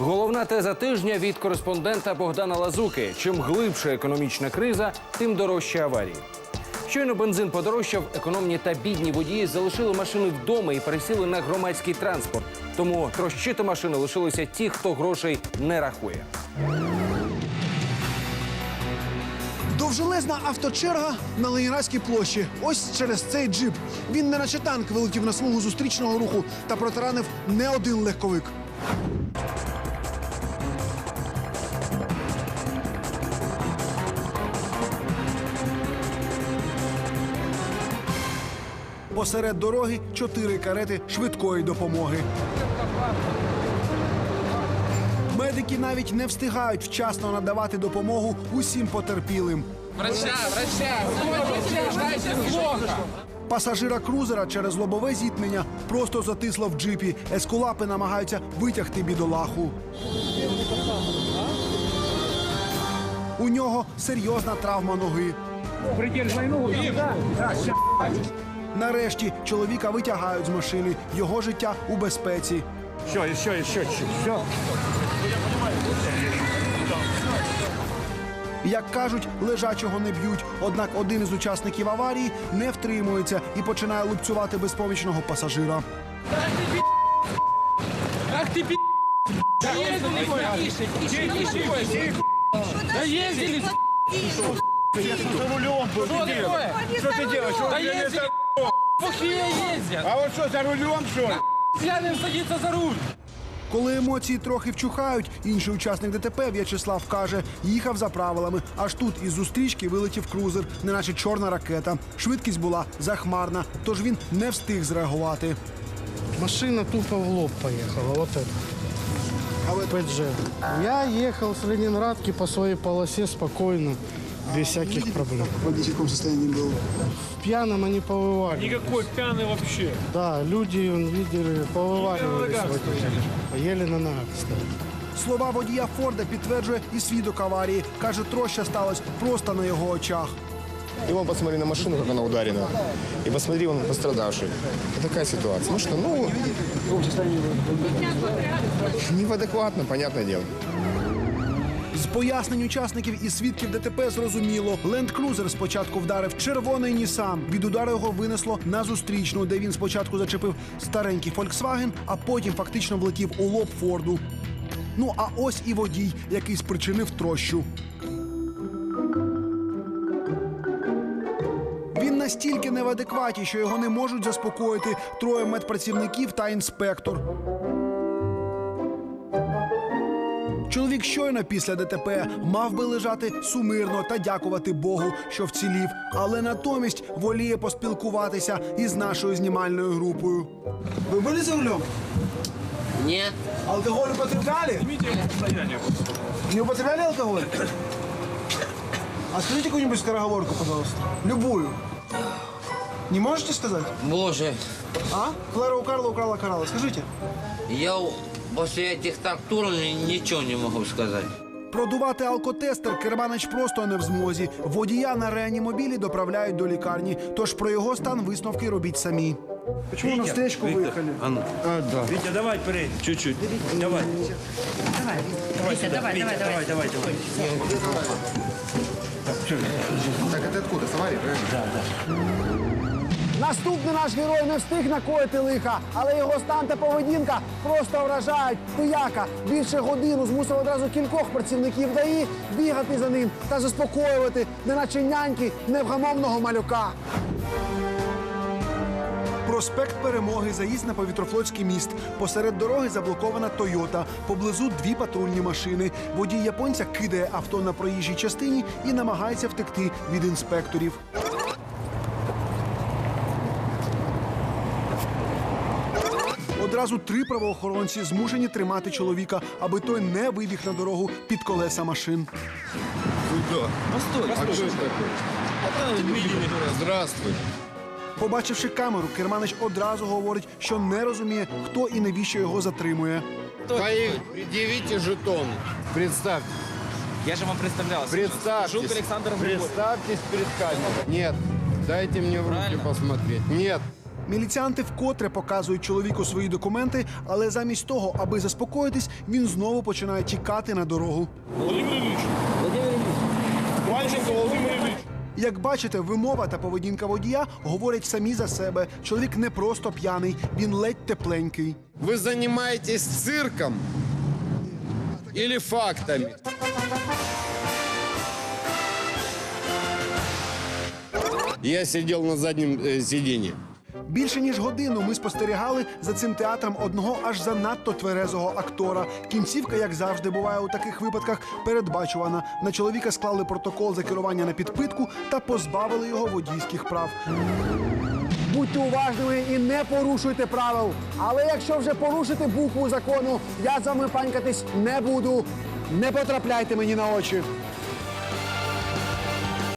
Головна теза тижня від кореспондента Богдана Лазуки: чим глибша економічна криза, тим дорожчі аварії. Щойно бензин подорожчав, економні та бідні водії залишили машини вдома і пересіли на громадський транспорт. Тому трощити машини лишилися ті, хто грошей не рахує. Довжелезна авточерга на Ленінградській площі. Ось через цей джип. Він не наче танк вилетів на смугу зустрічного руху та протаранив не один легковик. Посеред дороги чотири карети швидкої допомоги. Медики навіть не встигають вчасно надавати допомогу усім потерпілим. Врача, врача, врача, врача. Пасажира крузера через лобове зіткнення просто затисло в джипі. Ескулапи намагаються витягти бідолаху. У нього серйозна травма ноги. Нарешті чоловіка витягають з машини. Його життя у безпеці. Еще, еще, еще, все. Як кажуть, лежачого не б'ють. Однак один із учасників аварії не втримується і починає лупцювати безпомічного пасажира. Ах ты пи***! Да ездили, тише, тише, тише. Да ездили, За рулем был, что ты делал? такое? Что ты делаешь? Что Да ты делаешь? ездили, плохие ездят. А вот что, за рулем, что ли? Пьяным садиться за руль. Коли емоції трохи вчухають, інший учасник ДТП В'ячеслав каже, їхав за правилами. Аж тут із зустрічки вилетів крузер, неначе чорна ракета. Швидкість була захмарна, тож він не встиг зреагувати. Машина тупо в лоб поехала, вот это. А ви ПДЖ. Я ехал с Ленинградки по своей полосе спокойно, без всяких проблем. в якому стані був? В пьяном они повывали. Никакой пьяный вообще. Да, люди, он, видели, повываливались. Вот, еле на ногах стоят. Слова водія Форда підтверджує і свідок аварії. Каже, троща сталася просто на його очах. И вон посмотри на машину, как она ударена. И посмотри, он пострадавший. Вот такая ситуация. Ну что, ну... Не в адекватно, понятное дело. З пояснень учасників і свідків ДТП зрозуміло. Ленд-крузер спочатку вдарив червоний Нісан. Від удару його винесло на зустрічну, де він спочатку зачепив старенький Volkswagen, а потім фактично влетів у лоб Форду. Ну а ось і водій, який спричинив трощу. Він настільки не в адекваті, що його не можуть заспокоїти троє медпрацівників та інспектор. Чоловік щойно після ДТП мав би лежати сумирно та дякувати Богу, що вцілів, але натомість воліє поспілкуватися із нашою знімальною групою. Ви були за рулем? Нет, Алкоголь употребляли? Не употребляли алкоголь? А скажите какую-нибудь скороговорку, пожалуйста. Любую. Не можете сказать? боже, А? Клара у Карла украла коралла. Скажите. я после этих тактур ничего не могу сказать. Продувати алкотестер Керманич просто не в змозі. Водія на реанімобілі доправляють до лікарні. Тож про його стан висновки робіть самі. Чому на стежку виїхали? Витя, давай вперед, чуть-чуть. Давай. Витя, давай, давай, давай. Давай, давай. Так это откуда? С аварии, правильно? Наступний наш герой не встиг накоїти лиха, але його стан та поведінка просто вражають. Пияка більше годину змусив одразу кількох працівників ДАІ бігати за ним та заспокоювати, неначе няньки невгамовного малюка. Проспект Перемоги, заїзд на повітрофлотський міст. Посеред дороги заблокована Тойота. Поблизу дві патрульні машини. Водій японця кидає авто на проїжджій частині і намагається втекти від інспекторів. Одразу три правоохоронці змушені тримати чоловіка, аби той не вибіг на дорогу під колеса машин. Здравствуй. Побачивши камеру, керманич одразу говорить, що не розуміє, хто і навіщо його затримує. Предъявите жетон. Представьте. Я же вам представлялся. Представьтесь. Жук Александр Григорьевич. Представьтесь перед камерой. Нет. Дайте мне в руки Правильно. посмотреть. Нет. Міліціанти вкотре показують чоловіку свої документи, але замість того, аби заспокоїтись, він знову починає тікати на дорогу. Як бачите, вимова та поведінка водія говорять самі за себе. Чоловік не просто п'яний, він ледь тепленький. Вы занимаетесь цирком или фактами? Я сидел на заднем э, сиденье. Більше ніж годину ми спостерігали за цим театром одного аж занадто тверезого актора. Кінцівка, як завжди буває у таких випадках, передбачувана. На чоловіка склали протокол за керування на підпитку та позбавили його водійських прав. Будьте уважними і не порушуйте правил. Але якщо вже порушите букву закону, я з вами панькатись не буду. Не потрапляйте мені на очі.